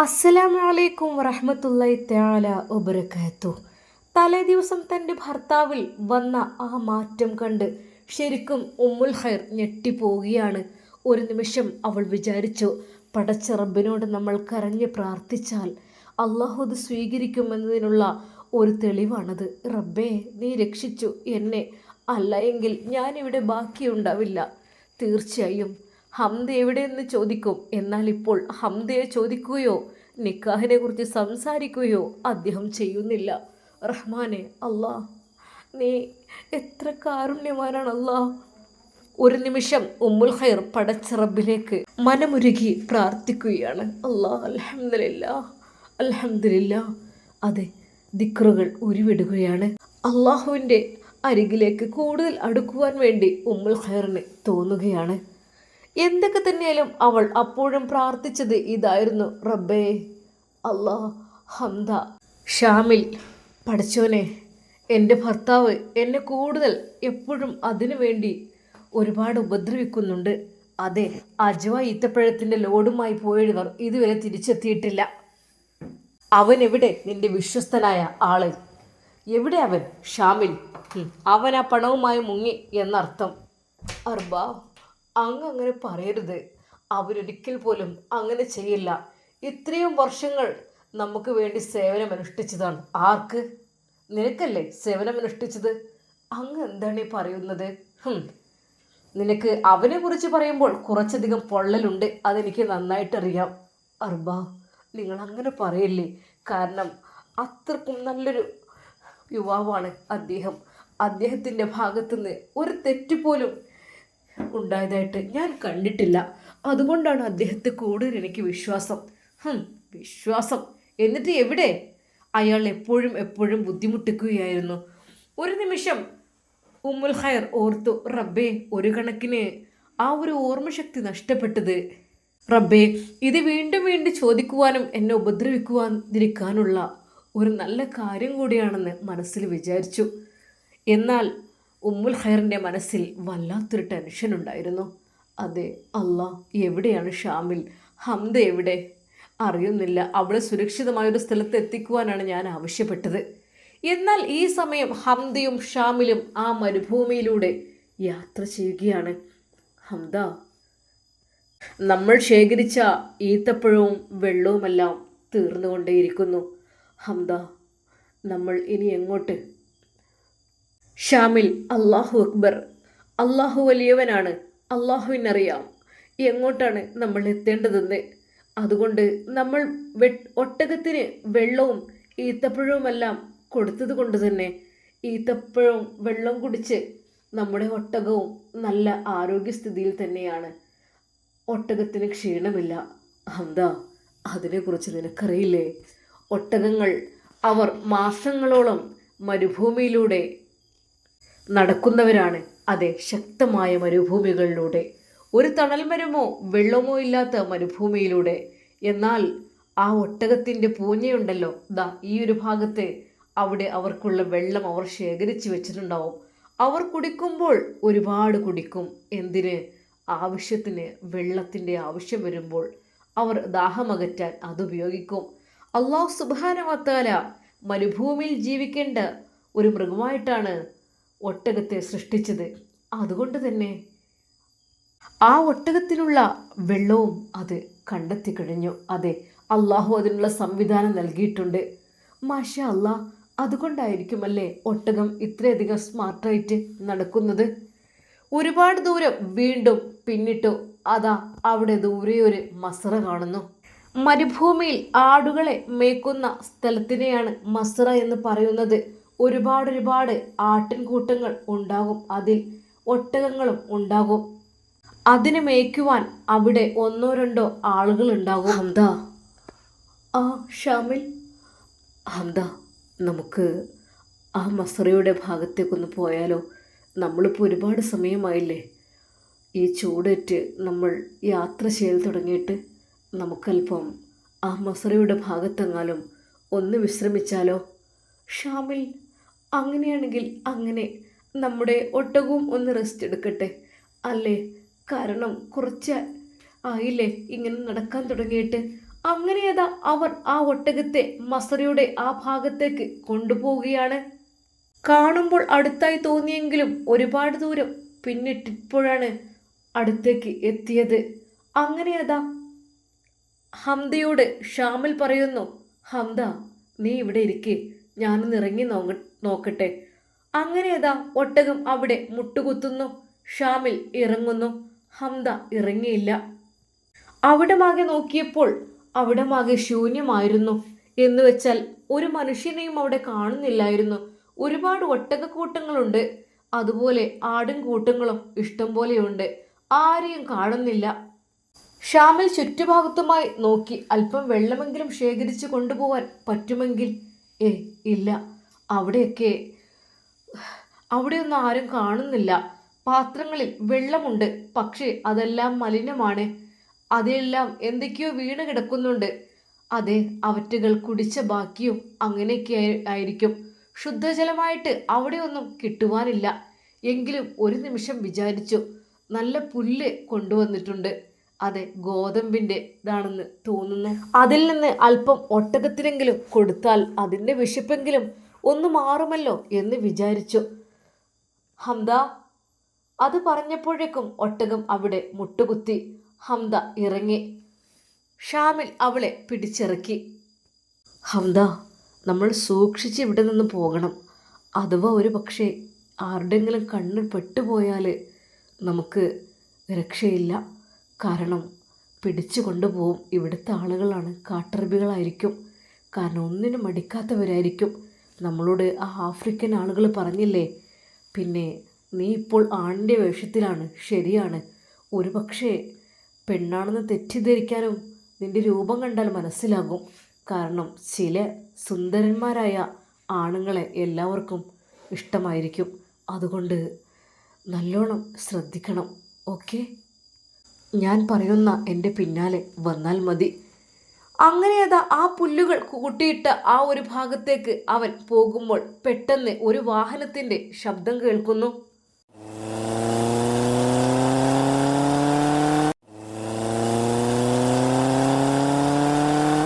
അസ്സലാമലൈക്കും വറഹമത്തല്ലായി ത്യാല ഒബരക്കാത്തു തലേ ദിവസം തന്റെ ഭർത്താവിൽ വന്ന ആ മാറ്റം കണ്ട് ശരിക്കും ഉമ്മുൽ ഹൈർ ഞെട്ടിപ്പോവുകയാണ്. ഒരു നിമിഷം അവൾ വിചാരിച്ചു പടച്ച റബ്ബിനോട് നമ്മൾ കരഞ്ഞ് പ്രാർത്ഥിച്ചാൽ അള്ളാഹു അത് സ്വീകരിക്കുമെന്നതിനുള്ള ഒരു തെളിവാണത്. റബ്ബേ നീ രക്ഷിച്ചു എന്നെ. അല്ല എങ്കിൽ ഞാനിവിടെ ബാക്കിയുണ്ടാവില്ല. തീർച്ചയായും ഹംദ എവിടെയെന്ന് ചോദിക്കും. എന്നാൽ ഇപ്പോൾ ഹംദയെ ചോദിക്കുകയോ നിക്കാഹിനെ കുറിച്ച് സംസാരിക്കുകയോ അദ്ദേഹം ചെയ്യുന്നില്ല. റഹ്മാനെ അല്ലാ നീ എത്ര കാരുണ്യവാനാണ് അല്ലാ ഒരു നിമിഷം ഉമ്മുൽ ഖൈർ പടച്ചിറബിലേക്ക് മനമുരുകി പ്രാർത്ഥിക്കുകയാണ്. അല്ലാ അലഹമില്ല അലഹമില്ല അതെ ദിക്റുകൾ ഉരുവിടുകയാണ്. അള്ളാഹുവിന്റെ അരികിലേക്ക് കൂടുതൽ അടുക്കുവാൻ വേണ്ടി ഉമ്മുൽ ഖൈറിന് തോന്നുകയാണ്. എന്തൊക്കെ തന്നെയാലും അവൾ അപ്പോഴും പ്രാർത്ഥിച്ചത് ഇതായിരുന്നു. റബ്ബേ അല്ലാ ഹംദ. ഷാമിൽ പഠിച്ചോനെ എന്റെ ഭർത്താവ് എന്നെ കൂടുതൽ എപ്പോഴും അതിനു വേണ്ടി ഒരുപാട് ഉപദ്രവിക്കുന്നുണ്ട്. അതെ അജവ ഈത്തപ്പഴത്തിന്റെ ലോഡുമായി പോയവർ ഇതുവരെ തിരിച്ചെത്തിയിട്ടില്ല. അവൻ എവിടെ നിന്റെ വിശ്വസ്തനായ ആൾ. എവിടെ അവൻ? ഷാമിൽ. അവൻ ആ പണവുമായി മുങ്ങി എന്നർത്ഥം. അർബ. അങ്ങ് അങ്ങനെ പറയരുത്. അവരൊരിക്കൽ പോലും അങ്ങനെ ചെയ്യില്ല. ഇത്രയും വർഷങ്ങൾ നമുക്ക് വേണ്ടി സേവനം സേവനമനുഷ്ഠിച്ചതാണ് ആർക്ക്? നിനക്കല്ലേ സേവനം സേവനമനുഷ്ഠിച്ചത് അങ്ങ് എന്താണ് ഈ പറയുന്നത്? നിനക്ക് അവനെ കുറിച്ച് പറയുമ്പോൾ കുറച്ചധികം പൊള്ളലുണ്ട്. അതെനിക്ക് നന്നായിട്ടറിയാം. അർബ നിങ്ങൾ അങ്ങനെ പറയല്ലേ? കാരണം അത്രക്കും നല്ലൊരു യുവാവാണ് അദ്ദേഹം. അദ്ദേഹത്തിന്റെ ഭാഗത്തുനിന്ന് ഒരു തെറ്റ് പോലും ഉണ്ടായതായിട്ട് ഞാൻ കണ്ടിട്ടില്ല. അതുകൊണ്ടാണ് അദ്ദേഹത്തെ കൂടുതൽ എനിക്ക് വിശ്വാസം. വിശ്വാസം. എന്നിട്ട് എവിടെ? അയാൾ എപ്പോഴും എപ്പോഴും ബുദ്ധിമുട്ടിക്കുകയായിരുന്നു. ഒരു നിമിഷം ഉമ്മുൽ ഹയർ ഓർത്തു റബ്ബേ ഒരു കണക്കിന് ആ ഒരു ഓർമ്മശക്തി നഷ്ടപ്പെട്ടത്. റബ്ബേ ഇത് വീണ്ടും വീണ്ടും ചോദിക്കുവാനും എന്നെ ഉപദ്രവിക്കുവാതിരിക്കാനുള്ള ഒരു നല്ല കാര്യം കൂടിയാണെന്ന് മനസ്സിൽ വിചാരിച്ചു. എന്നാൽ ഉമ്മുൽ ഖൈറിന്റെ മനസ്സിൽ വല്ലാത്തൊരു ടെൻഷൻ ഉണ്ടായിരുന്നു. അതെ അല്ലാ എവിടെയാണ് ഷാമിൽ? ഹംദ എവിടെ? അറിയുന്നില്ല. അവളെ സുരക്ഷിതമായൊരു സ്ഥലത്ത് എത്തിക്കുവാനാണ് ഞാൻ ആവശ്യപ്പെട്ടത്. എന്നാൽ ഈ സമയം ഹംദയും ഷാമിലും ആ മരുഭൂമിയിലൂടെ യാത്ര ചെയ്യുകയാണ്. ഹംദ നമ്മൾ ശേഖരിച്ച ഈത്തപ്പഴവും വെള്ളവുമെല്ലാം തീർന്നുകൊണ്ടേയിരിക്കുന്നു. ഹംദ നമ്മൾ ഇനി എങ്ങോട്ട്? ഷാമിൽ അള്ളാഹു അക്ബർ. അള്ളാഹു വലിയവനാണ്. അള്ളാഹുവിനറിയാം എങ്ങോട്ടാണ് നമ്മൾ എത്തേണ്ടതെന്ന്. അതുകൊണ്ട് നമ്മൾ വെ ഒട്ടകത്തിന് വെള്ളവും ഈത്തപ്പഴവുമെല്ലാം കൊടുത്തത് കൊണ്ട് തന്നെ ഈത്തപ്പഴവും വെള്ളം കുടിച്ച് നമ്മുടെ ഒട്ടകവും നല്ല ആരോഗ്യസ്ഥിതിയിൽ തന്നെയാണ്. ഒട്ടകത്തിന് ക്ഷീണമില്ല. ഹംദ അതിനെക്കുറിച്ച് നിനക്കറിയില്ലേ? ഒട്ടകങ്ങൾ അവർ മാസങ്ങളോളം മരുഭൂമിയിലൂടെ നടക്കുന്നവരാണ്. അതെ ശക്തമായ മരുഭൂമികളിലൂടെ. ഒരു തണൽമരമോ വെള്ളമോ ഇല്ലാത്ത മരുഭൂമിയിലൂടെ. എന്നാൽ ആ ഒട്ടകത്തിന്റെ പൂഞ്ഞയുണ്ടല്ലോ. ദാ ഈ ഒരു ഭാഗത്ത് അവിടെ അവർക്കുള്ള വെള്ളം അവർ ശേഖരിച്ചു വെച്ചിട്ടുണ്ടാവും. അവർ കുടിക്കുമ്പോൾ ഒരുപാട് കുടിക്കും. എന്തിന്? ആവശ്യത്തിന് വെള്ളത്തിന്റെ ആവശ്യം വരുമ്പോൾ അവർ ദാഹമകറ്റാൻ അതുപയോഗിക്കും അള്ളാഹു സുബാനവത്താല മരുഭൂമിയിൽ ജീവിക്കേണ്ട ഒരു മൃഗമായിട്ടാണ് ഒട്ടകത്തെ സൃഷ്ടിച്ചത് അതുകൊണ്ട് തന്നെ. ആ ഒട്ടകത്തിനുള്ള വെള്ളവും അത് കണ്ടെത്തി കഴിഞ്ഞു. അതെ അള്ളാഹു അതിനുള്ള സംവിധാനം നൽകിയിട്ടുണ്ട്. മാഷ അല്ലാ അതുകൊണ്ടായിരിക്കുമല്ലേ ഒട്ടകം ഇത്രയധികം സ്മാർട്ടായിട്ട് നടക്കുന്നത്? ഒരുപാട് ദൂരം വീണ്ടും പിന്നിട്ടു അതാ അവിടെ ദൂരെ ഒരു മസറ കാണുന്നു. മരുഭൂമിയിൽ ആടുകളെ മേക്കുന്ന സ്ഥലത്തിനെയാണ് മസറ എന്ന് പറയുന്നത്. ഒരുപാട് ഒരുപാട് ആട്ടിൻകൂട്ടങ്ങൾ ഉണ്ടാകും. അതിൽ ഒട്ടകങ്ങളും ഉണ്ടാകും. അതിനെ മേയ്ക്കുവാൻ അവിടെ ഒന്നോ രണ്ടോ ആളുകൾ ഉണ്ടാകും. ഹംദ. ആ ഷാമിൽ. ഹംദ നമുക്ക് ആ മസറയുടെ ഭാഗത്തേക്കൊന്ന് പോയാലോ? നമ്മളിപ്പോൾ ഒരുപാട് സമയമായില്ലേ? ഈ ചൂടേറ്റ് നമ്മൾ യാത്ര ചെയ്ത് തുടങ്ങിയിട്ട് നമുക്കല്പം ആ മസറയുടെ ഭാഗത്തെങ്ങാലും ഒന്ന് വിശ്രമിച്ചാലോ? ഷാമിൽ അങ്ങനെയാണെങ്കിൽ അങ്ങനെ നമ്മുടെ ഒട്ടകവും ഒന്ന് റെസ്റ്റ് എടുക്കട്ടെ. അല്ലേ? കാരണം കുറച്ച് ആയില്ലേ? ഇങ്ങനെ നടക്കാൻ തുടങ്ങിയിട്ട്. അങ്ങനെയതാ അവർ ആ ഒട്ടകത്തെ മസറിയുടെ ആ ഭാഗത്തേക്ക് കൊണ്ടുപോവുകയാണ്. കാണുമ്പോൾ അടുത്തായി തോന്നിയെങ്കിലും ഒരുപാട് ദൂരം പിന്നിട്ടിപ്പോഴാണ് അടുത്തേക്ക് എത്തിയത്. അങ്ങനെയതാ ഹംദയോട് ഷാമിൽ പറയുന്നു ഹംദ നീ ഇവിടെ ഇരിക്കേ. ഞാനൊന്ന് ഇറങ്ങി നോക്ക നോക്കട്ടെ. അങ്ങനെ ഏതാ ഒട്ടകം അവിടെ മുട്ടുകുത്തുന്നു. ഷാമിൽ ഇറങ്ങുന്നു. ഹംദ ഇറങ്ങിയില്ല. അവിടെ മാകെ നോക്കിയപ്പോൾ അവിടെ മാകെ ശൂന്യമായിരുന്നു. എന്ന് വെച്ചാൽ ഒരു മനുഷ്യനെയും അവിടെ കാണുന്നില്ലായിരുന്നു. ഒരുപാട് ഒട്ടകക്കൂട്ടങ്ങളുണ്ട്. അതുപോലെ ആടും കൂട്ടങ്ങളും ഇഷ്ടം പോലെയുണ്ട്. ആരെയും കാണുന്നില്ല. ഷാമിൽ ചുറ്റുഭാഗത്തുമായി നോക്കി അല്പം വെള്ളമെങ്കിലും ശേഖരിച്ചു കൊണ്ടുപോവാൻ പറ്റുമെങ്കിൽ ഏ ഇല്ല. അവിടെയൊക്കെ അവിടെയൊന്നും ആരും കാണുന്നില്ല. പാത്രങ്ങളിൽ വെള്ളമുണ്ട്. പക്ഷേ അതെല്ലാം മലിനമാണ്. അതെല്ലാം എന്തൊക്കെയോ വീണ് കിടക്കുന്നുണ്ട്. അതെ അവറ്റുകൾ കുടിച്ച ബാക്കിയും അങ്ങനെയൊക്കെ ആയി- ആയിരിക്കും. ശുദ്ധജലമായിട്ട് അവിടെയൊന്നും കിട്ടുവാനില്ല. എങ്കിലും ഒരു നിമിഷം വിചാരിച്ചു നല്ല പുല്ല് കൊണ്ടുവന്നിട്ടുണ്ട്. അതെ ഗോതമ്പിന്റെ ഇതാണെന്ന് തോന്നുന്നു. അതിൽ നിന്ന് അല്പം ഒട്ടകത്തിനെങ്കിലും കൊടുത്താൽ അതിന്റെ വിശപ്പെങ്കിലും ഒന്ന് മാറുമല്ലോ എന്ന് വിചാരിച്ചു. ഹംദ അത് പറഞ്ഞപ്പോഴേക്കും ഒട്ടകം അവിടെ മുട്ടുകുത്തി. ഹംദ ഇറങ്ങി. ഷാമിൽ അവളെ പിടിച്ചിറക്കി. ഹംദ നമ്മൾ സൂക്ഷിച്ച് ഇവിടെ നിന്ന് പോകണം. അഥവാ ഒരു പക്ഷേ ആരുടെങ്കിലും കണ്ണിൽ പെട്ടുപോയാൽ നമുക്ക് രക്ഷയില്ല. കാരണം പിടിച്ചു കൊണ്ടുപോകും ഇവിടുത്തെ ആളുകളാണ്. കാട്ടറബികളായിരിക്കും. കാരണം ഒന്നിനും മടിക്കാത്തവരായിരിക്കും. നമ്മളോട് ആ ആഫ്രിക്കൻ ആളുകൾ പറഞ്ഞില്ലേ? പിന്നെ നീ ഇപ്പോൾ ആണിന്റെ വേഷത്തിലാണ്. ശരിയാണ്. ഒരു പക്ഷേ പെണ്ണാണെന്ന് തെറ്റിദ്ധരിക്കാനും നിന്റെ രൂപം കണ്ടാൽ മനസ്സിലാകും. കാരണം ചില സുന്ദരന്മാരായ ആണുങ്ങളെ എല്ലാവർക്കും ഇഷ്ടമായിരിക്കും. അതുകൊണ്ട് നല്ലോണം ശ്രദ്ധിക്കണം. ഓക്കെ? ഞാൻ പറയുന്ന എന്റെ പിന്നാലെ വന്നാൽ മതി. അങ്ങനെ അതാ ആ പുല്ലുകൾ കൂട്ടിയിട്ട് ആ ഒരു ഭാഗത്തേക്ക് അവൻ പോകുമ്പോൾ പെട്ടെന്ന് ഒരു വാഹനത്തിന്റെ ശബ്ദം കേൾക്കുന്നു.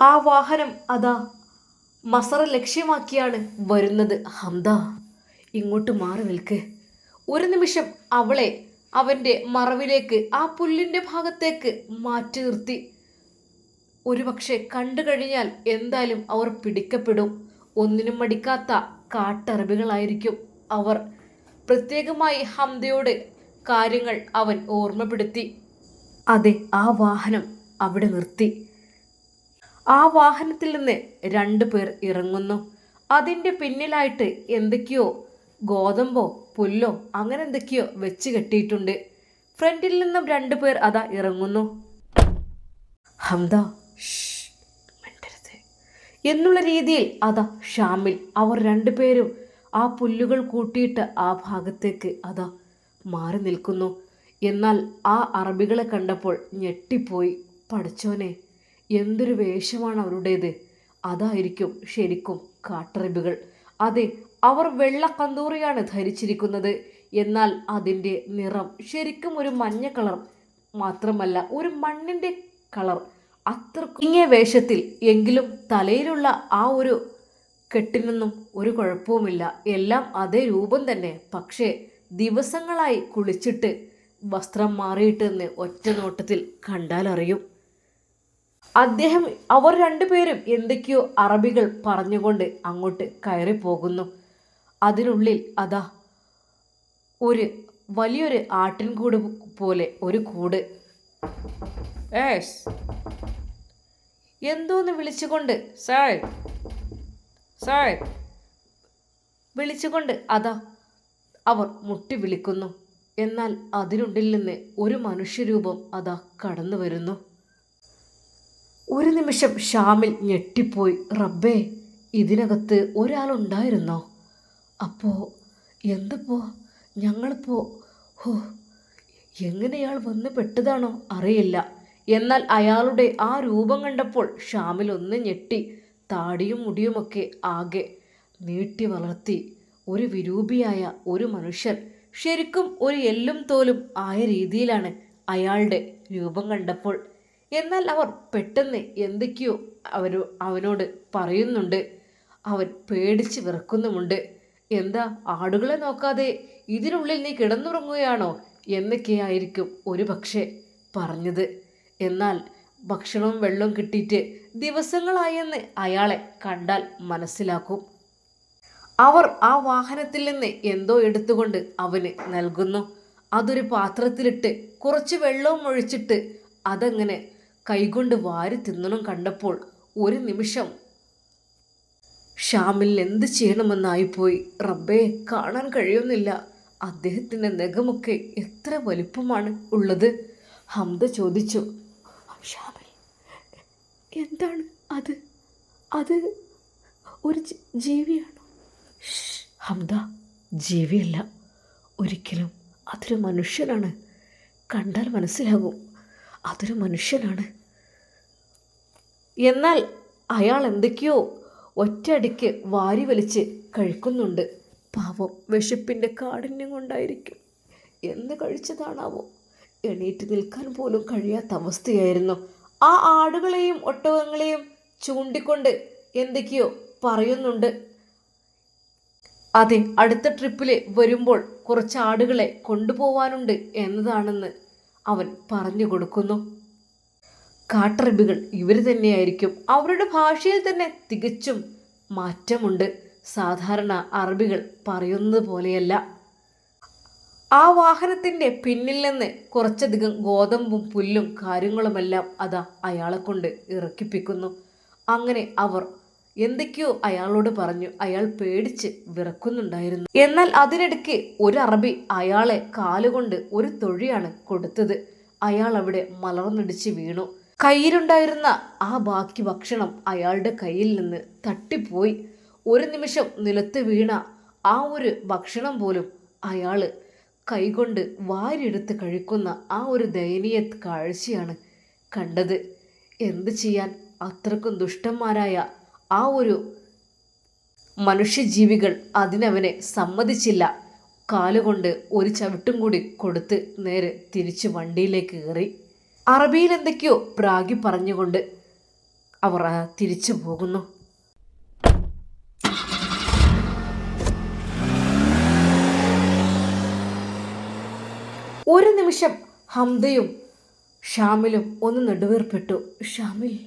ആ വാഹനം അതാ മസറ ലക്ഷ്യമാക്കിയാണ് വരുന്നത്. ഹംദ ഇങ്ങോട്ട് മാറി നിൽക്ക്. ഒരു നിമിഷം അവളെ അവന്റെ മറവിലേക്ക് ആ പുല്ലിന്റെ ഭാഗത്തേക്ക് മാറ്റി നിർത്തി. ഒരുപക്ഷെ കണ്ടു കഴിഞ്ഞാൽ എന്തായാലും അവർ പിടിക്കപ്പെടും. ഒന്നിനും മടിക്കാത്ത കാട്ടറബികളായിരിക്കും അവർ. പ്രത്യേകമായി ഹംദയോട് കാര്യങ്ങൾ അവൻ ഓർമ്മപ്പെടുത്തി. അതെ ആ വാഹനം അവിടെ നിർത്തി. ആ വാഹനത്തിൽ നിന്ന് രണ്ടു പേർ ഇറങ്ങുന്നു. അതിന്റെ പിന്നിലായിട്ട് എന്തൊക്കെയോ ഗോതമ്പോ പുല്ലോ അങ്ങനെ എന്തൊക്കെയോ വെച്ച് കെട്ടിയിട്ടുണ്ട്. ഫ്രണ്ടിൽ നിന്നും രണ്ടു പേർ അതാ ഇറങ്ങുന്നു. ഹംദ എന്നുള്ള രീതിയിൽ അതാ ഷാമിൽ അവർ രണ്ടുപേരും ആ പുല്ലുകൾ കൂട്ടിയിട്ട് ആ ഭാഗത്തേക്ക് അതാ മാറി നിൽക്കുന്നു. എന്നാൽ ആ അറബികളെ കണ്ടപ്പോൾ ഞെട്ടിപ്പോയി. പഠിച്ചോനെ എന്തൊരു വേഷമാണ് അവരുടേത്. അതായിരിക്കും ശരിക്കും കാട്ടറബികൾ. അതെ അവർ വെള്ള കന്തൂറിയാണ് ധരിച്ചിരിക്കുന്നത്. എന്നാൽ അതിന്റെ നിറം ശരിക്കും ഒരു മഞ്ഞ കളർ മാത്രമല്ല ഒരു മണ്ണിന്റെ കളർ. അത്ര ഇങ്ങിയ വേഷത്തിൽ എങ്കിലും തലയിലുള്ള ആ ഒരു കെട്ടിനൊന്നും ഒരു കുഴപ്പവുമില്ല. എല്ലാം അതേ രൂപം തന്നെ. പക്ഷേ ദിവസങ്ങളായി കുളിച്ചിട്ട് വസ്ത്രം മാറിയിട്ടെന്ന് ഒറ്റ നോട്ടത്തിൽ കണ്ടാലറിയും. അദ്ദേഹം അവർ രണ്ടുപേരും എന്തൊക്കെയോ അറബികൾ പറഞ്ഞുകൊണ്ട് അങ്ങോട്ട് കയറി പോകുന്നു അതിനുള്ളിൽ അതാ ഒരു വലിയൊരു ആട്ടിൻകൂട് പോലെ ഒരു കൂട്. ഏസ് എന്തോന്ന് വിളിച്ചുകൊണ്ട്? സാർ. സാർ. വിളിച്ചുകൊണ്ട് അതാ അവർ മുട്ടി വിളിക്കുന്നു. എന്നാൽ അതിനുള്ളിൽ നിന്ന് ഒരു മനുഷ്യരൂപം അതാ കടന്നു വരുന്നു. ഒരു നിമിഷം ഷാമിൽ ഞെട്ടിപ്പോയി. റബ്ബേ ഇതിനകത്ത് ഒരാളുണ്ടായിരുന്നോ? അപ്പോ എന്തപ്പോ? ഞങ്ങളിപ്പോ ഹോ എങ്ങനെയാൾ വന്ന് പെട്ടതാണോ അറിയില്ല. എന്നാൽ അയാളുടെ ആ രൂപം കണ്ടപ്പോൾ ഷാമിൽ ഒന്ന് ഞെട്ടി. താടിയും മുടിയുമൊക്കെ ആകെ നീട്ടി വളർത്തി. ഒരു വിരൂപിയായ ഒരു മനുഷ്യൻ. ശരിക്കും ഒരു എല്ലും തോലും ആയ രീതിയിലാണ് അയാളുടെ രൂപം കണ്ടപ്പോൾ. എന്നാൽ അവർ പെട്ടെന്ന് എന്തൊക്കെയോ അവർ അവനോട് പറയുന്നുണ്ട്. അവൻ പേടിച്ച് വിറക്കുന്നുമുണ്ട്. എന്താ ആടുകളെ നോക്കാതെ ഇതിനുള്ളിൽ നീ കിടന്നുറങ്ങുകയാണോ? എന്നൊക്കെയായിരിക്കും ഒരു പക്ഷേ പറഞ്ഞത്. എന്നാൽ ഭക്ഷണവും വെള്ളവും കിട്ടിയിട്ട് ദിവസങ്ങളായെന്ന് അയാളെ കണ്ടാൽ മനസ്സിലാക്കും. അവർ ആ വാഹനത്തിൽ നിന്ന് എന്തോ എടുത്തുകൊണ്ട് അവന് നൽകുന്നു. അതൊരു പാത്രത്തിലിട്ട് കുറച്ച് വെള്ളവും ഒഴിച്ചിട്ട് അതങ്ങനെ കൈകൊണ്ട് വാരി തിന്നണം കണ്ടപ്പോൾ ഒരു നിമിഷം ഷാമിൽ എന്ത് ചെയ്യണമെന്നായിപ്പോയി. റബ്ബേ കാണാൻ കഴിയുന്നില്ല. അദ്ദേഹത്തിന്റെ നഖമൊക്കെ എത്ര വലിപ്പമാണ് ഉള്ളത്. ഹംദ ചോദിച്ചു. എന്താണ് അത്? അത് ഒരു ജീവിയാണോ? ഹംദ ജീവിയല്ല. ഒരിക്കലും അതൊരു മനുഷ്യനാണ്. കണ്ടാൽ മനസ്സിലാകും. അതൊരു മനുഷ്യനാണ്. എന്നാൽ അയാൾ എന്തൊക്കെയോ ഒറ്റയടിക്ക് വാരി വലിച്ച് കഴിക്കുന്നുണ്ട്. പാവം വിശപ്പിന്റെ കാഠിന്യം കൊണ്ടായിരിക്കും. എന്ന് കഴിച്ചതാണാവോ? എണീറ്റ് നിൽക്കാൻ പോലും കഴിയാത്ത അവസ്ഥയായിരുന്നു. ആ ആടുകളെയും ഒട്ടകങ്ങളെയും ചൂണ്ടിക്കൊണ്ട് എന്തൊക്കെയോ പറയുന്നുണ്ട്. അതെ അടുത്ത ട്രിപ്പിൽ വരുമ്പോൾ കുറച്ച് ആടുകളെ കൊണ്ടുപോവാനുണ്ട് എന്നതാണെന്ന് അവൻ പറഞ്ഞു കൊടുക്കുന്നു. കാട്ടറബികൾ ഇവർ തന്നെയായിരിക്കും. അവരുടെ ഭാഷയിൽ തന്നെ തികച്ചും മാറ്റമുണ്ട്. സാധാരണ അറബികൾ പറയുന്നത് പോലെയല്ല. ആ വാഹനത്തിന്റെ പിന്നിൽ നിന്ന് കുറച്ചധികം ഗോതമ്പും പുല്ലും കാര്യങ്ങളുമെല്ലാം അതാ അയാളെ കൊണ്ട് ഇറക്കിപ്പിക്കുന്നു. അങ്ങനെ അവർ എന്തൊക്കെയോ അയാളോട് പറഞ്ഞു. അയാൾ പേടിച്ച് വിറക്കുന്നുണ്ടായിരുന്നു. എന്നാൽ അതിനിടയ്ക്ക് ഒരു അറബി അയാളെ കാലുകൊണ്ട് ഒരു തൊഴിയാണ് കൊടുത്തത്. അയാൾ അവിടെ മലർന്നിടിച്ച് വീണു. കയ്യിലുണ്ടായിരുന്ന ആ ബാക്കി ഭക്ഷണം അയാളുടെ കയ്യിൽ നിന്ന് തട്ടിപ്പോയി. ഒരു നിമിഷം നിലത്ത് വീണ ആ ഒരു ഭക്ഷണം പോലും അയാൾ കൈകൊണ്ട് വാരിയെടുത്ത് കഴിക്കുന്ന ആ ഒരു ദയനീയ കാഴ്ചയാണ് കണ്ടത്. എന്ത് ചെയ്യാൻ അത്രക്കും ദുഷ്ടന്മാരായ ആ ഒരു മനുഷ്യജീവികൾ അതിനവനെ സമ്മതിച്ചില്ല. കാലുകൊണ്ട് ഒരു ചവിട്ടും കൂടി കൊടുത്ത് നേരെ തിരിച്ച് വണ്ടിയിലേക്ക് കയറി. അറബിയിൽ എന്തൊക്കെയോ പ്രാഗി പറഞ്ഞുകൊണ്ട് അവർ തിരിച്ചു പോകുന്നു. ഒരു നിമിഷം ഹംദയും ഷാമിലും ഒന്ന് നെടുവേർപ്പെട്ടു. ഷാമിൽ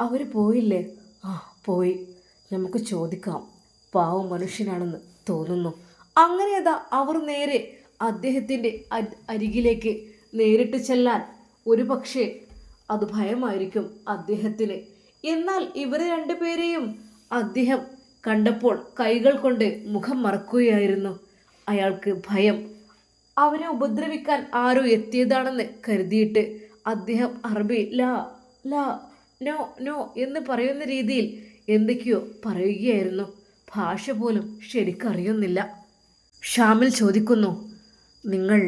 അവർ പോയില്ലേ? ആ പോയി. നമുക്ക് ചോദിക്കാം. പാവ മനുഷ്യനാണെന്ന് തോന്നുന്നു. അങ്ങനെ അതാ അവർ നേരെ അദ്ദേഹത്തിന്റെ അരികിലേക്ക് നേരിട്ട് ചെല്ലാൻ. ഒരു പക്ഷേ അത് ഭയമായിരിക്കും അദ്ദേഹത്തിന്. എന്നാൽ ഇവരെ രണ്ടുപേരെയും അദ്ദേഹം കണ്ടപ്പോൾ കൈകൾ കൊണ്ട് മുഖം മറക്കുകയായിരുന്നു. അയാൾക്ക് ഭയം അവനെ ഉപദ്രവിക്കാൻ ആരോ എത്തിയതാണെന്ന് കരുതിയിട്ട് അദ്ദേഹം അറബി ലാ ലാ നോ നോ എന്ന് പറയുന്ന രീതിയിൽ എന്തൊക്കെയോ പറയുകയായിരുന്നു. ഭാഷ പോലും ശരിക്കറിയുന്നില്ല. ഷാമിൽ ചോദിക്കുന്നു നിങ്ങൾ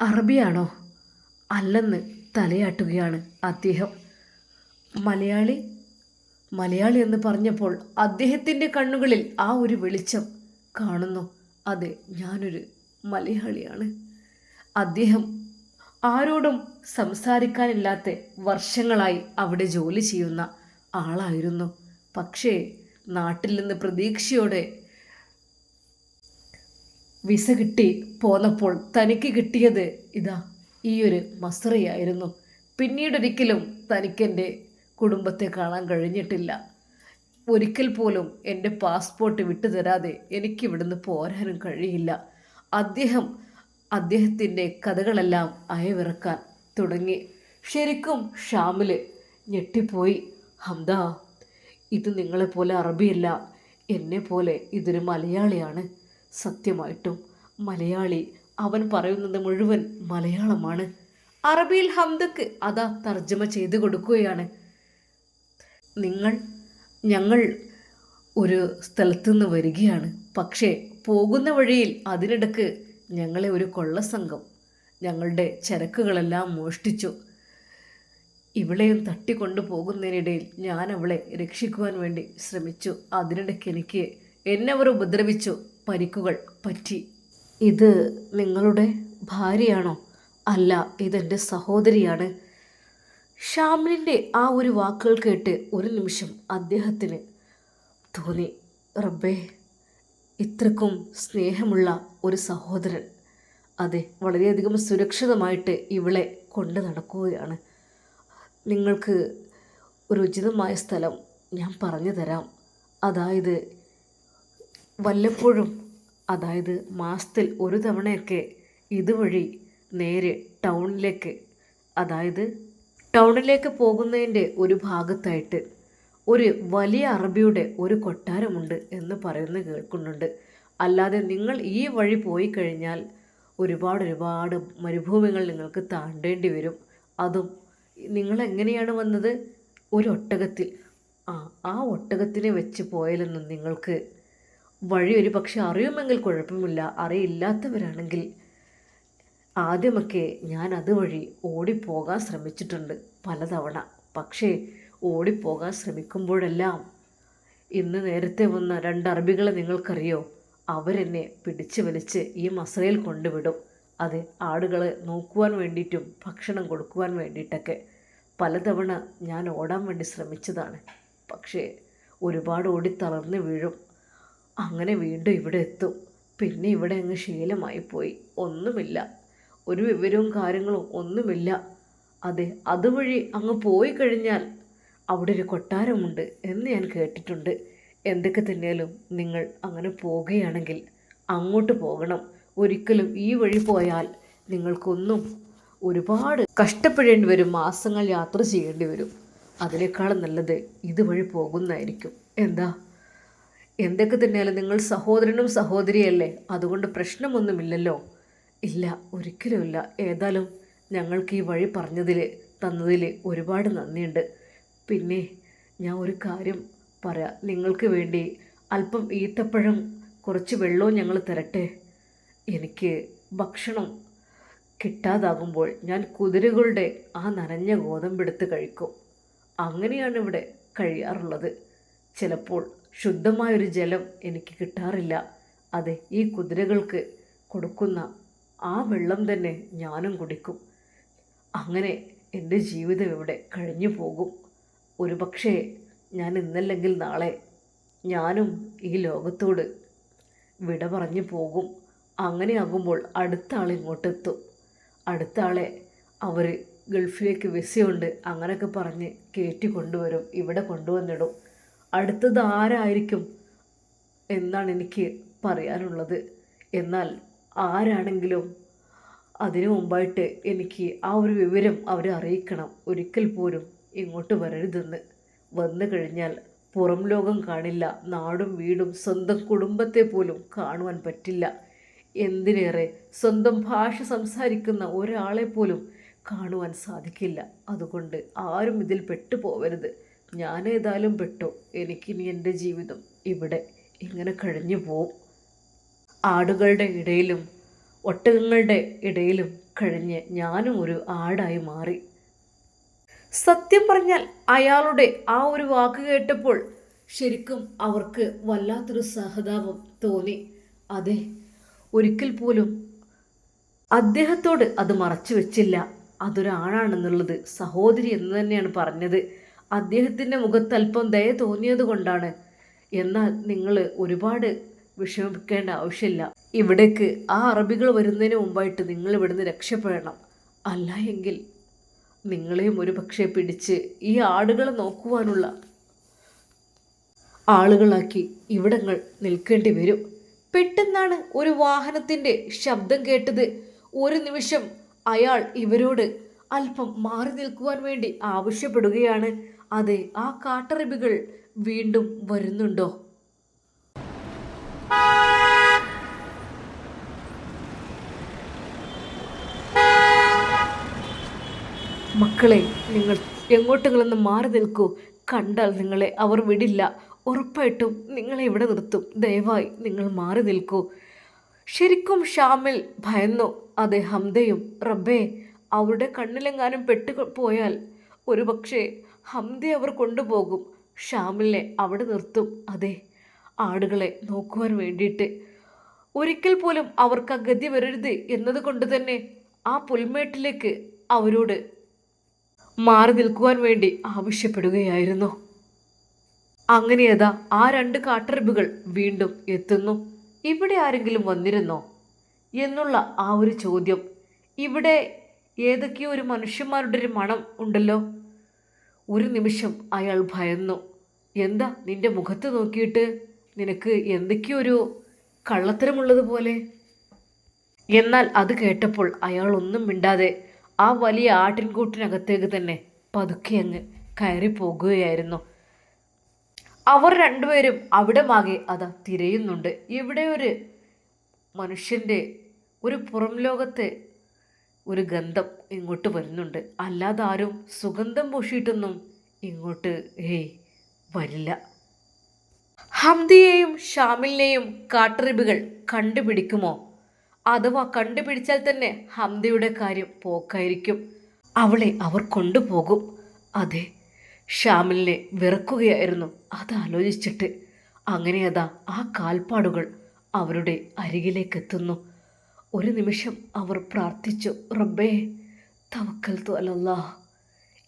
അറബിയാണോ? അല്ലെന്ന് തലയാട്ടുകയാണ് അദ്ദേഹം. മലയാളി മലയാളി എന്ന് പറഞ്ഞപ്പോൾ അദ്ദേഹത്തിന്റെ കണ്ണുകളിൽ ആ ഒരു വെളിച്ചം കാണുന്നു. അതെ ഞാനൊരു മലയാളിയാണ്. അദ്ദേഹം ആരോടും സംസാരിക്കാനില്ലാത്ത വർഷങ്ങളായി അവിടെ ജോലി ചെയ്യുന്ന ആളായിരുന്നു. പക്ഷേ നാട്ടിൽ നിന്ന് പ്രതീക്ഷയോടെ വിസ കിട്ടി പോന്നപ്പോൾ തനിക്ക് കിട്ടിയത് ഇതാ ഈ ഒരു മസറിയായിരുന്നു. പിന്നീടൊരിക്കലും തനിക്കെന്റെ കുടുംബത്തെ കാണാൻ കഴിഞ്ഞിട്ടില്ല. ഒരിക്കൽ പോലും എന്റെ പാസ്പോർട്ട് വിട്ടുതരാതെ എനിക്കിവിടുന്ന് പോരാനും കഴിയില്ല. അദ്ദേഹം അദ്ദേഹത്തിന്റെ കഥകളെല്ലാം അയവിറക്കാൻ തുടങ്ങി. ശരിക്കും ഷാമിൽ ഞെട്ടിപ്പോയി. ഹംദ ഇത് നിങ്ങളെപ്പോലെ അറബിയല്ല എന്നെ പോലെ ഇതൊരു മലയാളിയാണ്. സത്യമായിട്ടും മലയാളി അവൻ പറയുന്നത് മുഴുവൻ മലയാളമാണ്. അറബിയിൽ ഹംദക്ക് അതാ തർജമ ചെയ്തു കൊടുക്കുകയാണ്. നിങ്ങൾ ഞങ്ങൾ ഒരു സ്ഥലത്തു നിന്ന് വരികയാണ്. പക്ഷേ പോകുന്ന വഴിയിൽ അതിനിടക്ക് ഞങ്ങളെ ഒരു കൊള്ളസംഘം ഞങ്ങളുടെ ചരക്കുകളെല്ലാം മോഷ്ടിച്ചു. ഇവളെയും തട്ടിക്കൊണ്ടു പോകുന്നതിനിടയിൽ ഞാൻ അവളെ രക്ഷിക്കുവാൻ വേണ്ടി ശ്രമിച്ചു. അതിനിടയ്ക്ക് എനിക്ക് എന്നെ അവർ ഉപദ്രവിച്ചു. പരിക്കുകൾ പറ്റി. ഇത് നിങ്ങളുടെ ഭാര്യയാണോ? അല്ല ഇതെന്റെ സഹോദരിയാണ്. ഷാമിലിന്റെ ആ ഒരു വാക്കുകൾ കേട്ട് ഒരു നിമിഷം അദ്ദേഹത്തിന് തോന്നി. റബ്ബേ ഇത്രക്കും സ്നേഹമുള്ള ഒരു സഹോദരൻ. അതെ വളരെയധികം സുരക്ഷിതമായിട്ട് ഇവളെ കൊണ്ട് നടക്കുകയാണ്. നിങ്ങൾക്ക് ഒരു ഉചിതമായ സ്ഥലം ഞാൻ പറഞ്ഞു തരാം. അതായത് വല്ലപ്പോഴും അതായത് മാസത്തിൽ ഒരു തവണയൊക്കെ ഇതുവഴി നേരെ ടൗണിലേക്ക് അതായത് ടൗണിലേക്ക് പോകുന്നതിന്റെ ഒരു ഭാഗത്തായിട്ട് ഒരു വലിയ അറബിയുടെ ഒരു കൊട്ടാരമുണ്ട് എന്ന് പറയുന്നത് കേൾക്കുന്നുണ്ട്. അല്ലാതെ നിങ്ങൾ ഈ വഴി പോയി കഴിഞ്ഞാൽ ഒരുപാട് ഒരുപാട് മരുഭൂമികൾ നിങ്ങൾക്ക് താണ്ടേണ്ടി വരും. അതും നിങ്ങൾ എങ്ങനെയാണ് വന്നത്? ഒരു ഒട്ടകത്തിൽ. ആ ആ ഒട്ടകത്തിനെ വെച്ച് പോയാലൊന്നും നിങ്ങൾക്ക് വഴി ഒരു പക്ഷെ അറിയുമെങ്കിൽ കുഴപ്പമില്ല. അറിയില്ലാത്തവരാണെങ്കിൽ ആദ്യമൊക്കെ ഞാൻ അതുവഴി ഓടിപ്പോകാൻ ശ്രമിച്ചിട്ടുണ്ട് പലതവണ. പക്ഷേ ഓടിപ്പോകാൻ ശ്രമിക്കുമ്പോഴെല്ലാം ഇന്ന് നേരത്തെ വന്ന രണ്ട് അറബികളെ നിങ്ങൾക്കറിയോ? അവരെന്നെ പിടിച്ചു വലിച്ച് ഈ മസറയിൽ കൊണ്ടുവിടും. അത് ആടുകളെ നോക്കുവാൻ വേണ്ടിയിട്ടും ഭക്ഷണം കൊടുക്കുവാൻ വേണ്ടിയിട്ടൊക്കെ. പലതവണ ഞാൻ ഓടാൻ വേണ്ടി ശ്രമിച്ചതാണ്. പക്ഷേ ഒരുപാട് ഓടി തളർന്ന് വീഴും. അങ്ങനെ വീണ്ടും ഇവിടെ എത്തും. പിന്നെ ഇവിടെ അങ്ങ് ശീലമായി പോയി ഒന്നുമില്ല. ഒരു വിവരവും കാര്യങ്ങളും ഒന്നുമില്ല. അതെ അതുവഴി അങ്ങ് പോയി കഴിഞ്ഞാൽ അവിടെ ഒരു കൊട്ടാരമുണ്ട് എന്ന് ഞാൻ കേട്ടിട്ടുണ്ട്. എന്തൊക്കെ തന്നെയാലും നിങ്ങൾ അങ്ങനെ പോകുകയാണെങ്കിൽ അങ്ങോട്ട് പോകണം. ഒരിക്കലും ഈ വഴി പോയാൽ നിങ്ങൾക്കൊന്നും ഒരുപാട് കഷ്ടപ്പെടേണ്ടി വരും. മാസങ്ങൾ യാത്ര ചെയ്യേണ്ടി വരും. അതിനേക്കാളും നല്ലത് ഇതുവഴി പോകുന്നതായിരിക്കും. എന്താ? എന്തൊക്കെ തന്നെയാലും നിങ്ങൾ സഹോദരനും സഹോദരിയല്ലേ? അതുകൊണ്ട് പ്രശ്നമൊന്നുമില്ലല്ലോ? ഇല്ല ഒരിക്കലുമില്ല. ഏതായാലും ഞങ്ങൾക്ക് ഈ വഴി പറഞ്ഞതിൽ തന്നതിൽ ഒരുപാട് നന്ദിയുണ്ട്. പിന്നെ ഞാൻ ഒരു കാര്യം പറയാം. നിങ്ങൾക്ക് വേണ്ടി അല്പം ഈത്തപ്പഴം കുറച്ച് വെള്ളവും ഞങ്ങൾ തരട്ടെ. എനിക്ക് ഭക്ഷണം കിട്ടാതാകുമ്പോൾ ഞാൻ കുതിരകളുടെ ആ നനഞ്ഞ ഗോതമ്പെടുത്ത് കഴിക്കും. അങ്ങനെയാണ് ഇവിടെ കഴിയാറുള്ളത്. ചിലപ്പോൾ ശുദ്ധമായൊരു ജലം എനിക്ക് കിട്ടാറില്ല. അതെ ഈ കുതിരകൾക്ക് കൊടുക്കുന്ന ആ വെള്ളം തന്നെ ഞാനും കുടിക്കും. അങ്ങനെ എന്റെ ജീവിതം ഇവിടെ കഴിഞ്ഞു പോകും. ഒരു പക്ഷേ ഞാൻ ഇന്നല്ലെങ്കിൽ നാളെ ഞാനും ഈ ലോകത്തോട് വിട പറഞ്ഞു പോകും. അങ്ങനെയാകുമ്പോൾ അടുത്ത ആൾ ഇങ്ങോട്ടെത്തും. അടുത്ത ആളെ അവർ ഗൾഫിലേക്ക് വിസയുണ്ട്. അങ്ങനെയൊക്കെ പറഞ്ഞ് കയറ്റി കൊണ്ടുവരും. ഇവിടെ കൊണ്ടുവന്നിടും. അടുത്തത് ആരായിരിക്കും എന്നാണ് എനിക്ക് പറയാനുള്ളത്. എന്നാൽ ആരാണെങ്കിലും അതിനു മുമ്പായിട്ട് എനിക്ക് ആ ഒരു വിവരം അവരെ അറിയിക്കണം. ഒരിക്കൽ പോലും ഇങ്ങോട്ട് വരരുതെന്ന്. വന്നു കഴിഞ്ഞാൽ പുറം ലോകം കാണില്ല നാടും വീടും സ്വന്തം കുടുംബത്തെ പോലും കാണുവാൻ പറ്റില്ല. എന്തിനേറെ സ്വന്തം ഭാഷ സംസാരിക്കുന്ന ഒരാളെ പോലും കാണുവാൻ സാധിക്കില്ല. അതുകൊണ്ട് ആരും ഇതിൽ പെട്ടു പോവരുത് ഞാൻ ഞാനേതായാലും പെട്ടു. എനിക്കിനി എന്റെ ജീവിതം ഇവിടെ ഇങ്ങനെ കഴിഞ്ഞു പോവും. ആടുകളുടെ ഇടയിലും ഒട്ടകങ്ങളുടെ ഇടയിലും കഴിഞ്ഞ് ഞാനും ഒരു ആടായി മാറി. സത്യം പറഞ്ഞാൽ അയാളുടെ ആ ഒരു വാക്ക് കേട്ടപ്പോൾ ശരിക്കും അവർക്ക് വല്ലാത്തൊരു സഹതാപം തോന്നി. അതെ ഒരിക്കൽ പോലും അദ്ദേഹത്തോട് അത് മറച്ചു വെച്ചില്ല. അതൊരാണാണെന്നുള്ളത് സഹോദരി എന്ന് തന്നെയാണ് പറഞ്ഞത്. അദ്ദേഹത്തിന്റെ മുഖത്ത് ദയ തോന്നിയത് കൊണ്ടാണ്. എന്നാൽ നിങ്ങൾ ഒരുപാട് വിഷമിക്കേണ്ട ആവശ്യമില്ല. ഇവിടേക്ക് ആ അറബികൾ വരുന്നതിന് മുമ്പായിട്ട് നിങ്ങൾ ഇവിടുന്ന് രക്ഷപ്പെടണം. അല്ല എങ്കിൽ നിങ്ങളെയും ഒരു പക്ഷേ പിടിച്ച് ഈ ആടുകളെ നോക്കുവാനുള്ള ആളുകളാക്കി ഇവിടങ്ങൾ നിൽക്കേണ്ടി വരും. പെട്ടെന്നാണ് ഒരു വാഹനത്തിന്റെ ശബ്ദം കേട്ടത്. ഒരു നിമിഷം അയാൾ ഇവരോട് അല്പം മാറി നിൽക്കുവാൻ വേണ്ടി ആവശ്യപ്പെടുകയാണ്. അതെ ആ കാട്ടറബികൾ വീണ്ടും വരുന്നുണ്ടോ? മക്കളെ നിങ്ങൾ എങ്ങോട്ടെങ്കിലൊന്ന് മാറി നിൽക്കൂ. കണ്ടാൽ നിങ്ങളെ അവർ വിടില്ല. ഉറപ്പായിട്ടും നിങ്ങളെ ഇവിടെ നിർത്തും. ദയവായി നിങ്ങൾ മാറി നിൽക്കൂ. ശരിക്കും ഷാമിൽ ഭയന്നു. അതെ ഹംദയും റബ്ബേ അവരുടെ കണ്ണിലെങ്ങാനും പെട്ടു പോയാൽ ഒരു പക്ഷേ ഹംദയെ അവർ കൊണ്ടുപോകും. ഷാമിലിനെ അവിടെ നിർത്തും. അതെ ആടുകളെ നോക്കുവാൻ വേണ്ടിയിട്ട്. ഒരിക്കൽ പോലും അവർക്ക് ആ ഗതി വരരുത് എന്നതുകൊണ്ട് തന്നെ ആ പുൽമേട്ടിലേക്ക് അവരോട് മാറി നിൽക്കുവാൻ വേണ്ടി ആവശ്യപ്പെടുകയായിരുന്നു. അങ്ങനെയതാ ആ രണ്ട് കാട്ടറിബുകൾ വീണ്ടും എത്തുന്നു. ഇവിടെ ആരെങ്കിലും വന്നിരുന്നോ? എന്നുള്ള ആ ഒരു ചോദ്യം. ഇവിടെ ഏതൊക്കെയോ ഒരു മനുഷ്യന്മാരുടെ ഒരു മണം ഉണ്ടല്ലോ. ഒരു നിമിഷം അയാൾ ഭയന്നു. എന്താ നിന്റെ മുഖത്ത് നോക്കിയിട്ട് നിനക്ക് എന്തൊക്കെയോ ഒരു കള്ളത്തരമുള്ളതുപോലെ എന്നാൽ അത് കേട്ടപ്പോൾ അയാൾ ഒന്നും മിണ്ടാതെ ആ വലിയ ആട്ടിൻകൂട്ടിനകത്തേക്ക് തന്നെ പതുക്കെ അങ്ങ് കയറി പോകുകയായിരുന്നു. അവർ രണ്ടുപേരും അവിടെ മാകെ അതാ തിരയുന്നുണ്ട്. ഇവിടെ ഒരു മനുഷ്യന്റെ ഒരു പുറം ലോകത്തെ ഒരു ഗന്ധം ഇങ്ങോട്ട് വരുന്നുണ്ട്. അല്ലാതെ ആരും സുഗന്ധം പൂശിയിട്ടൊന്നും ഇങ്ങോട്ട് ഏയ് വരില്ല. ഹംദിയെയും ഷാമിലിനെയും കാട്ടറിബുകൾ കണ്ടുപിടിക്കുമോ? അഥവാ കണ്ടുപിടിച്ചാൽ തന്നെ ഹംദയുടെ കാര്യം പോക്കായിരിക്കും. അവളെ അവർ കൊണ്ടുപോകും. അതെ ഷാമിലിനെ വിറക്കുകയായിരുന്നു. അതാലോചിച്ചിട്ട് അങ്ങനെ അതാ ആ കാൽപ്പാടുകൾ അവരുടെ അരികിലേക്കെത്തുന്നു. ഒരു നിമിഷം അവർ പ്രാർത്ഥിച്ചു റബ്ബേ തവക്കൽ തോലല്ലാ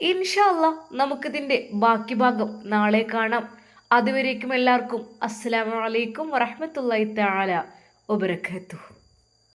ഇൻഷാ അല്ലാ നമുക്കിതിന്റെ ബാക്കി ഭാഗം നാളെ കാണാം. അതുവരേക്കും എല്ലാവർക്കും അസ്സാം വലൈക്കും വറഹ്മത്തുള്ളാഹി തആല വബറകാതുഹു.